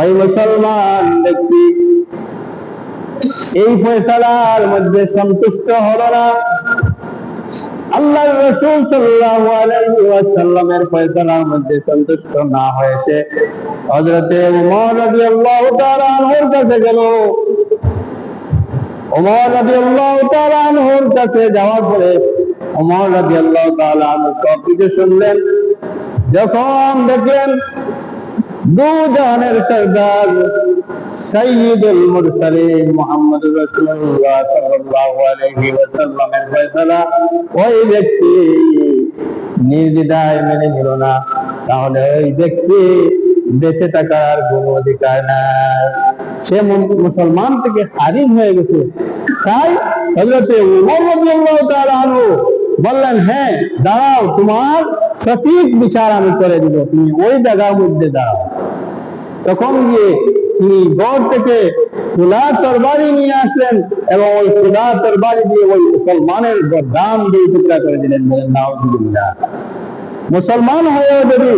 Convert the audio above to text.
ওই মুসলমান ব্যক্তি, এই ফয়সালার মধ্যে সন্তুষ্ট হলো না। আল্লাহ রসুল আলাইহি ফয়সালার মধ্যে সন্তুষ্ট না হয়েছে। হযরতে ওমর রাদিয়াল্লাহু তাআলা আনহুর কাছে গেল। আনহুর কাছে যাওয়ার পরে আনহু সব কিছু শুনলেন। যখন দেখলেন দু জাহানের সরদার সৈয়দুল মুরসালিন মুহাম্মদ রাসূলুল্লাহ সাল্লাল্লাহু আলাইহি ওয়াসাল্লামের ফয়সালা ওই ব্যক্তি নির্দ্বিধায় মেনে নিল না। তাহলে ওই ব্যক্তি বেঁচে থাকার কোন অধিকার নাই। সে মুসলমান থেকে হারিম হয়ে গেছে। তাই হজরতে উমর রাদিয়াল্লাহু তাআলা আনহু বললেন হ্যাঁ দাঁড়াও, তোমার সঠিক বিচার আমি করে দিব। তুমি ওই জায়গার মধ্যে দাঁড়াও। তখন গিয়ে তিনি গড় থেকে খোলা তরবারি নিয়ে আসলেন এবং ওই খোলা তরবারি দিয়ে ওই মুসলমানের দাম দিয়ে টুকরা করে দিলেন মুসলমান হয়েও যদি